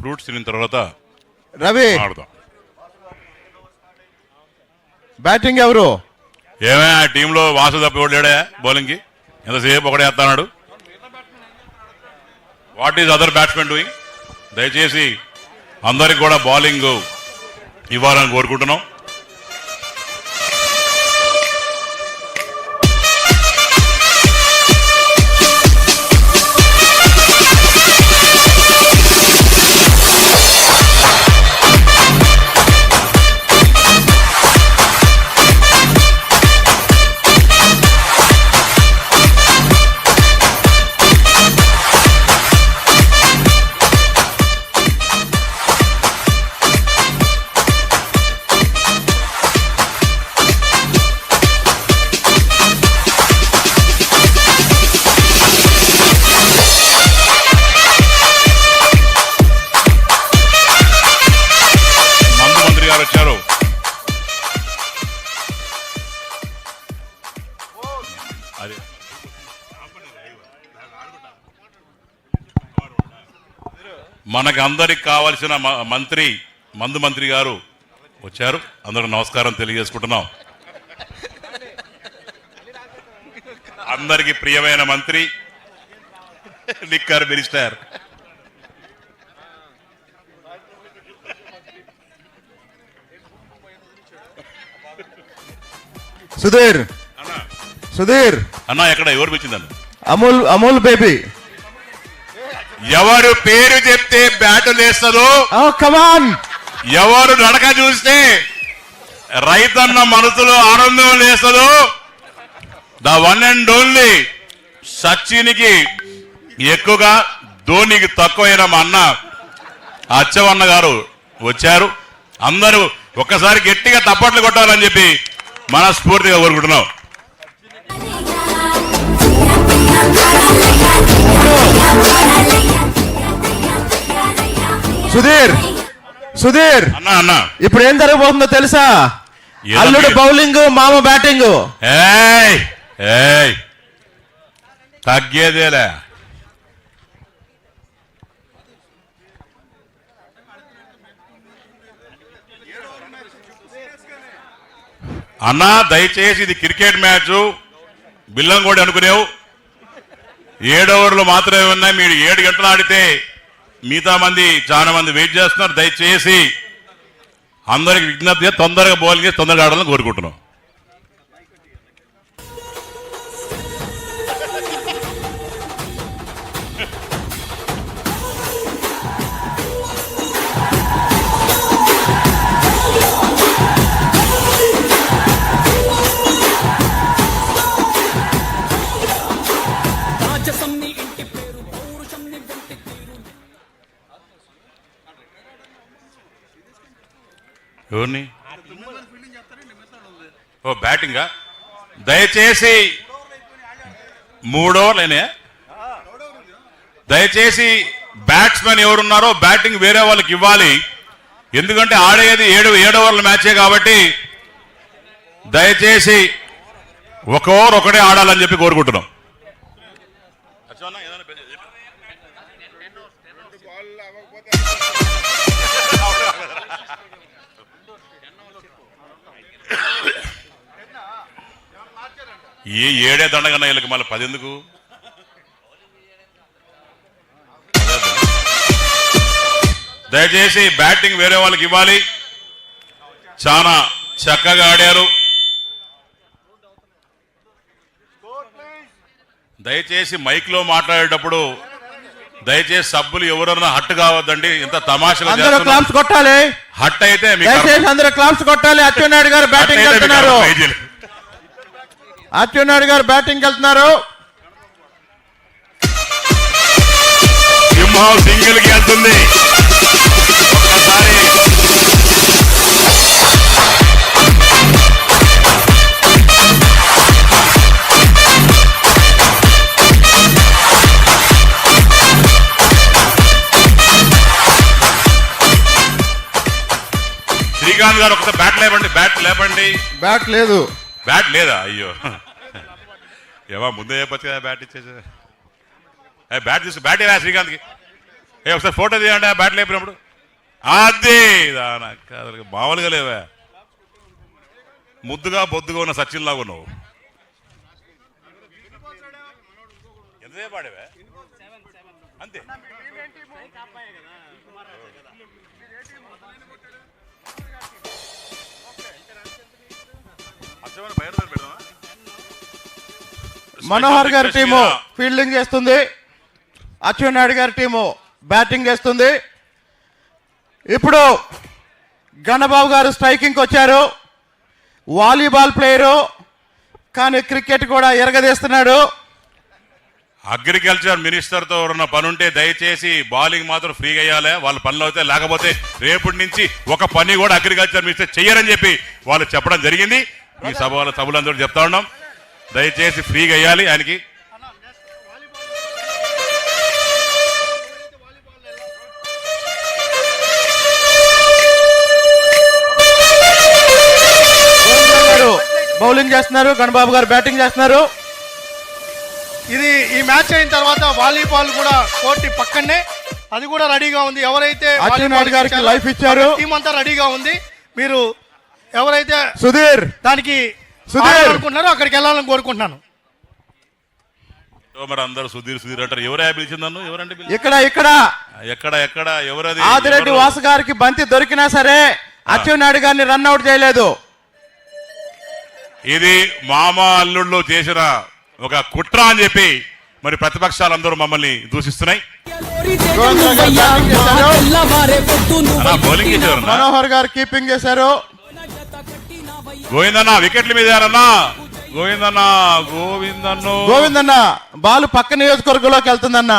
Fruits తిన్న తర్వాత రవి! ఆడదాం బ్యాటింగ్ ఎవరు? ఏమే ఆ టీంలో వాసు తప్ప లేడా బౌలింగ్కి? ఎంతసేపు ఒకడే వేస్తున్నాడు what is other batsmen doing దయచేసి అందరికి కూడా బౌలింగ్ ఇవ్వాలని కోరుకుంటున్నాం. మనకు అందరికి కావలసిన మంత్రి మందు మంత్రి గారు వచ్చారు. అందరూ నమస్కారం తెలియజేసుకుంటున్నాం. అందరికి ప్రియమైన మంత్రి లిక్కర్ మినిస్టర్. సుధీర్. అన్న. సుధీర్. అన్న ఎక్కడ? ఎవరు వచ్చిందన్న అమూల్ అమూల్ బేబీ. ఎవరు పేరు చెప్తే బ్యాటు లేస్తుందో ఓ కమాన్ ఎవరు నడక చూస్తే రైతన్న మనసులో ఆనందం లేస్తుందో ద వన్ అండ్ ఓన్లీ సచిన్కి ఎక్కువగా ధోనికి తక్కువైన మా అన్న అచ్చవన్న గారు వచ్చారు. అందరూ ఒక్కసారి గట్టిగా తప్పట్లు కొట్టాలని చెప్పి మనస్ఫూర్తిగా కోరుకుంటున్నాం. సుధీర్ సుధీర్. అన్న అన్న. ఇప్పుడు ఏం జరగబోతుందో తెలుసా? అల్లుడు బౌలింగ్ మామ బ్యాటింగ్. తగ్గేదేలే. అన్నా దయచేసి ఇది క్రికెట్ మ్యాచ్. బిల్లం కూడా అనుకునేవు. ఏడు ఓవర్లు మాత్రమే ఉన్నాయి. మీరు ఏడు గంటలు ఆడితే మిగతా మంది చాలా మంది వెయిట్ చేస్తున్నారు. దయచేసి అందరికి విజ్ఞప్తిగా తొందరగా బౌలింగ్ చేసి తొందరగా ఆడాలని కోరుకుంటున్నాం. ఎవరిని? ఓ బ్యాటింగా? దయచేసి మూడో లేనే దయచేసి బ్యాట్స్మెన్ ఎవరున్నారో బ్యాటింగ్ వేరే వాళ్ళకి ఇవ్వాలి. ఎందుకంటే ఆడేది ఏడు ఏడు ఓవర్ల మ్యాచే కాబట్టి దయచేసి ఒక ఓవర్ ఒకటే ఆడాలని చెప్పి కోరుకుంటున్నాం. ఏ ఏడే దండగన్న వీళ్ళకి మళ్ళీ పది ఎందుకు దయచేసి బ్యాటింగ్ వేరే వాళ్ళకి ఇవ్వాలి. చాలా చక్కగా ఆడారు. దయచేసి మైక్లో మాట్లాడేటప్పుడు దయచేసి సబ్బులు ఎవరన్నా హట్ కావద్దండి. ఇంత. క్లాప్స్ కొట్టాలి. హట్ అయితే అందరూ క్లాప్స్ కొట్టాలి. అచ్చెన్నాయుడు గారు బ్యాటింగ్ అయితే మీకు వెళ్తున్నారు అర్థమైంది. అచ్చెన్నాయుడు గారు బ్యాటింగ్ వెళ్తున్నారు. సింహం సింగిల్కి వెళ్తుంది. ఒక్కసారి. శ్రీకాంత్ గారు ఒకసారి బ్యాట్ లేపండి బ్యాట్ లేపండి. బ్యాట్ లేదు. బ్యాట్ లేదా? అయ్యో. ఏమా ముందే చెప్పచ్చు కదా బ్యాట్ ఇచ్చేసి. బ్యాట్ తీసు బ్యాట్ ఏవా శ్రీకాంత్కి. ఏ ఒకసారి ఫోటో తీయండి ఆ బ్యాట్ లేపినప్పుడు. అదే నాకు మామూలుగా లేవా. ముద్దుగా బొద్దుగా ఉన్న సచిన్లాగా ఉన్నావు. ఎంతసేపు ఆడేవా? అంతే. మనోహర్ గారి టీము ఫీల్డింగ్ చేస్తుంది. అచ్చెన్నాయుడు గారి టీము బ్యాటింగ్ చేస్తుంది. ఇప్పుడు గణబాబు గారు స్ట్రైకింగ్కి వచ్చారు. వాలీబాల్ ప్లేయరు కానీ క్రికెట్ కూడా ఎరగదీస్తున్నాడు. అగ్రికల్చర్ మినిస్టర్తో ఉన్న పని ఉంటే దయచేసి బౌలింగ్ మాత్రం ఫ్రీగా అయ్యాలి వాళ్ళ పనులు అయితే లేకపోతే రేపటి నుంచి ఒక పని కూడా అగ్రికల్చర్ మినిస్టర్ చెయ్యరని చెప్పి వాళ్ళు చెప్పడం జరిగింది. ఈ సభ సభలందరూ చెప్తా ఉన్నాం. దయచేసి ఫ్రీగా అయ్యాలి ఆయనకి. బౌలింగ్ చేస్తున్నారు. గణబాబు గారు బ్యాటింగ్ చేస్తున్నారు. ఇది ఈ మ్యాచ్ అయిన తర్వాత వాలీబాల్ కూడా కోర్టు పక్కనే. అది కూడా రెడీగా ఉంది. ఎవరైతే గారికి life ఇచ్చారు. టీం అంతా రెడీగా ఉంది. మీరు ఎవరైతే సుధీర్ దానికి సుధీర్. అనుకుంటున్నారో అక్కడికి వెళ్ళాలని కోరుకుంటున్నాను మరి అందరూ సుధీర్ సుధీర్ అంటారు ఎవరే పిలిచింది నన్ను ఇక్కడ ఇక్కడ ఎక్కడ ఎక్కడ ఎవరది ఆదిరెడ్డి? వాసు గారికి బంతి దొరికినా సరే అచ్చెన్నాయుడు గారిని రన్అట్ చేయలేదు ఇది మామ అల్లుళ్ళు చేసిన ఒక కుట్ర అని చెప్పి మరి ప్రతిపక్షాలందరూ మమ్మల్ని దూషిస్తున్నాయి మనోహర్ గారు కీపింగ్ చేశారు. గోవిందన్న వికెట్ల మీద యారన్నా గోవిందన్న గోవిందన్ను. గోవిందన్న బాల్ పక్క నియోజకవర్గంలోకి వెళ్తుందన్న.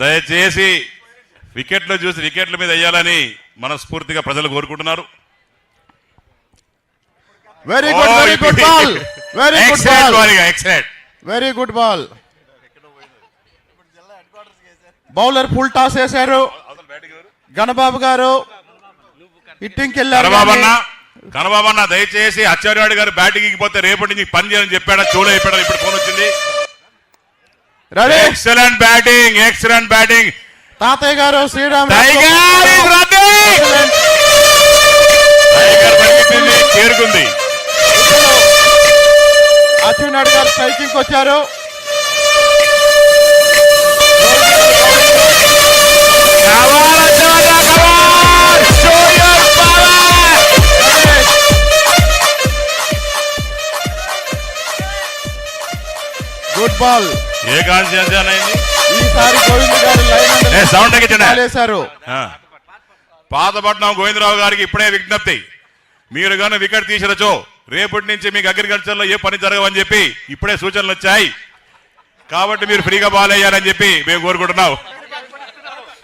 దయచేసి వికెట్లు చూసి వికెట్ల మీద వేయాలని మనస్ఫూర్తిగా ప్రజలు కోరుకుంటున్నారు. Very good very good ball very good ball excellent very good ball bowler full toss వేశారు. గణబాబు గారు. హిట్టింగ్కి వెళ్ళారు కనబాబన్న కానీ కనబాబన్న దయచేసి అచ్చార్యాడు గారు బ్యాటింగ్ పోతే రేపటి నుంచి పని చేయాలని చెప్పాడా? చూడ చెప్పాడా ఇప్పుడు ఫోన్ వచ్చింది. ఎక్సలెంట్ బ్యాటింగ్ ఎక్సలెంట్ బ్యాటింగ్ తాతయ్య గారు శ్రీరామ్ చేరుకుంది అచ్చెన్నాయుడు గారు స్ట్రైకింగ్ వచ్చారు. Come గుడ్ బాల్ ఏ కాన్షియన్స్ అయింది? ఈసారి గోవింద్ గారు లైన్ ఏ అండర్ సౌండ్ తగ్గించండి బాల్ వేశారు ఆ. పాతపట్నం గోవిందరావు గారికి ఇప్పుడే విజ్ఞప్తి. మీరు కానీ వికెట్ తీసిరచో రేపటి నుంచి మీకు అగ్రికల్చర్లో ఏ పని జరగవని చెప్పి ఇప్పుడే సూచనలు వచ్చాయి. కాబట్టి మీరు ఫ్రీగా బాల్ వేయాలని చెప్పి మేము కోరుకుంటున్నాం.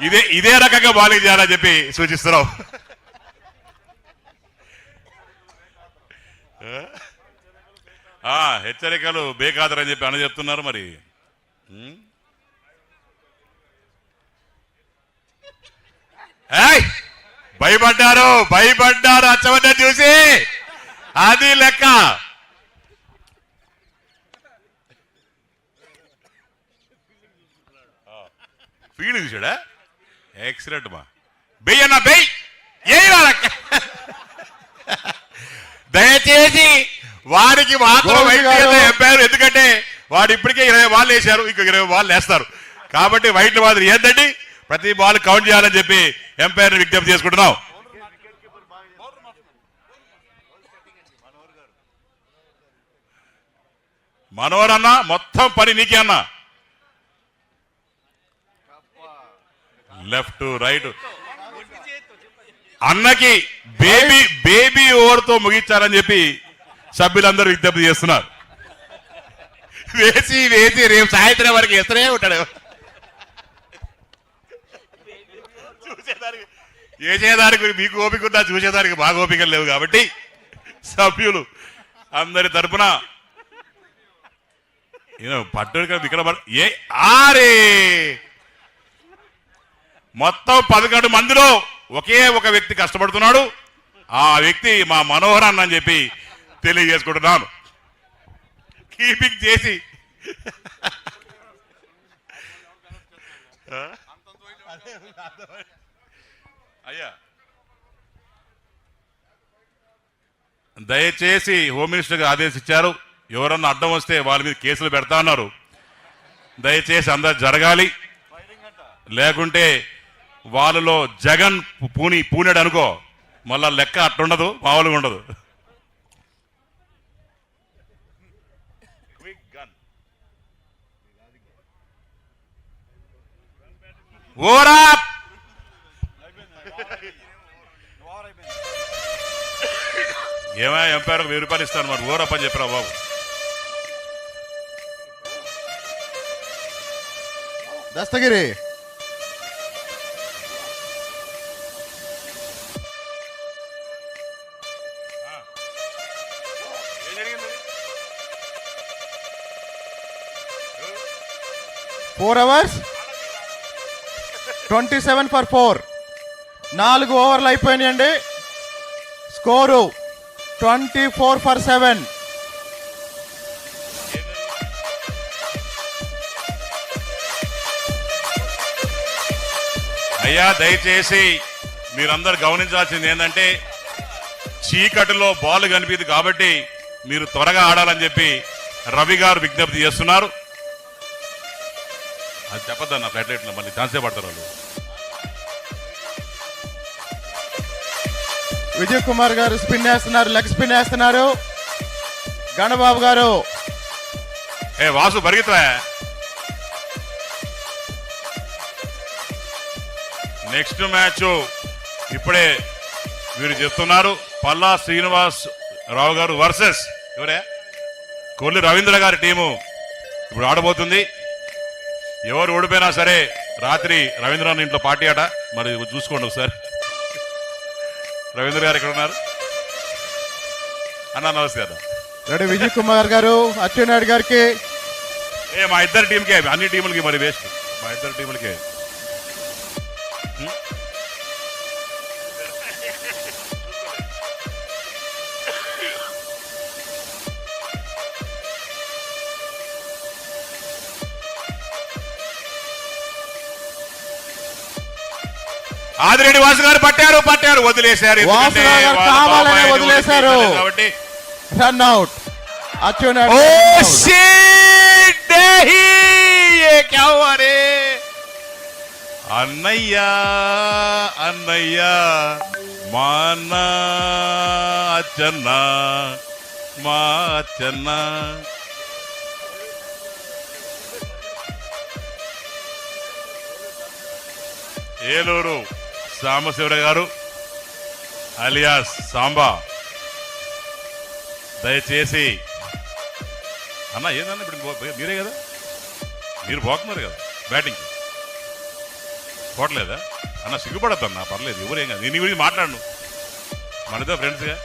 ఇదే ఇదే రకంగా బాలింగ్ చేయాలని చెప్పి సూచిస్తున్నాం. హెచ్చరికలు బేకాదరని చెప్పి అన్న చెప్తున్నారు మరి. భయపడ్డారు భయపడ్డారు అచ్చవన్న చూసి. అది లెక్క. ఫీల్డ్ చూసాడా? ఎక్సలెంట్ మా. బెయ్యి అన్న బెయ్యి. లెక్క. దయచేసి వారికి మాత్రం వైట్. చెప్పారు ఎందుకంటే వాడు ఇప్పటికే ఇరవై బాల్ వేశారు ఇంకో ఇరవై బాల్ వేస్తారు. కాబట్టి వైట్ మాత్రం ఏంటండి? ప్రతి బాల్ కౌంట్ చేయాలని చెప్పి ఎంపైర్ విజ్ఞప్తి చేసుకుంటున్నాం. మనోహర్ అన్న మొత్తం పని నీకే అన్న. Left right. అన్నకి బేబీ బేబీ ఓవర్తో ముగించాలని చెప్పి సభ్యులందరూ విజ్ఞప్తి చేస్తున్నారు. వేసి వేసి రేపు సాయంత్రం వరకు వేస్తూనే ఉంటాడు. చూసేదానికి వేసేదానికి మీకు ఓపిక ఉన్నా చూసేదానికి బాగా ఓపికలు లేవు కాబట్టి సభ్యులు అందరి తరపున పట్టుడు ఇక్కడ ఏ ఆరే! మొత్తం పదకొండు మందిలో ఒకే ఒక వ్యక్తి కష్టపడుతున్నాడు. ఆ వ్యక్తి మా మనోహర్ అని చెప్పి తెలియజేసుకుంటున్నాను. కీపింగ్ చేసి. అయ్యా. దయచేసి హోమ్ మినిస్టర్ గారు ఆదేశించారు. ఎవరన్నా అడ్డం వస్తే వాళ్ళ మీద కేసులు పెడతా ఉన్నారు దయచేసి అందరు జరగాలి. లేకుంటే వాళ్ళలో జగన్ పూని పూనాడు అనుకో. మళ్ళా లెక్క అట్టుండదు మామూలుగా ఉండదు. ఓరా ఏమా ఎంపైర్ వెయ్యి రూపాయలు ఇస్తాను మరి? ఓరా పని చెప్పరా బాబు. Dastagiri. Four overs twenty seven for four. నాలుగు ఓవర్లు అయిపోయినాయండి. Score twenty four for seven. అయ్యా దయచేసి మీరందరూ గమనించాల్సింది ఏంటంటే చీకటిలో బాల్ కనిపించదు కాబట్టి మీరు త్వరగా ఆడాలని చెప్పి రవి గారు విజ్ఞప్తి చేస్తున్నారు. అది చెప్పద్దన్న ఫ్లైట్ మళ్ళీ ఛాన్సే పడతారు వాళ్ళు. విజయ్ కుమార్ గారు స్పిన్ వేస్తున్నారు లెగ్ స్పిన్ వేస్తున్నారు. గణబాబు గారు. ఏ వాసు పరిగెత్తా నెక్స్ట్ మ్యాచ్ ఇప్పుడే వీరు చెప్తున్నారు పల్లా శ్రీనివాస్ రావు గారు వర్సెస్. ఎవరే? కొల్లి రవీంద్ర గారి టీము ఇప్పుడు ఆడబోతుంది. ఎవరు ఓడిపోయినా సరే రాత్రి రవీంద్రనాథ్ ఇంట్లో పార్టీ ఆట. మరి చూసుకోండి ఒకసారి. రవీంద్ర గారు ఎక్కడ ఉన్నారు అన్న నమస్తే అన్న. రెడీ విజయ్ కుమార్ గారు అచ్చెన్నాయుడు గారికి. ఏ మా ఇద్దరు టీంకే అన్ని టీములకి మరి వేస్ట్. మా ఇద్దరు టీములకే. ఆదిరెడ్డి వాసు గారు పట్టారు పట్టారు వదిలేశారు. కావాలని వదిలేశారు. కాబట్టి. అన్నయ్య అన్నయ్య మా అన్న అచ్చన్న మా అచ్చన్న. ఏలూరు. సాంబశివరావు గారు అలియాస్ సాంబా దయచేసి అన్న ఏందన్న ఇప్పుడు మీరే కదా? మీరు పోతున్నారు కదా బ్యాటింగ్. పోవట్లేదా అన్న సిగ్గుపడద్దన్న పర్లేదు ఎవరేం కాదు. నేను గురించి మాట్లాడను. మనతో ఫ్రెండ్స్గా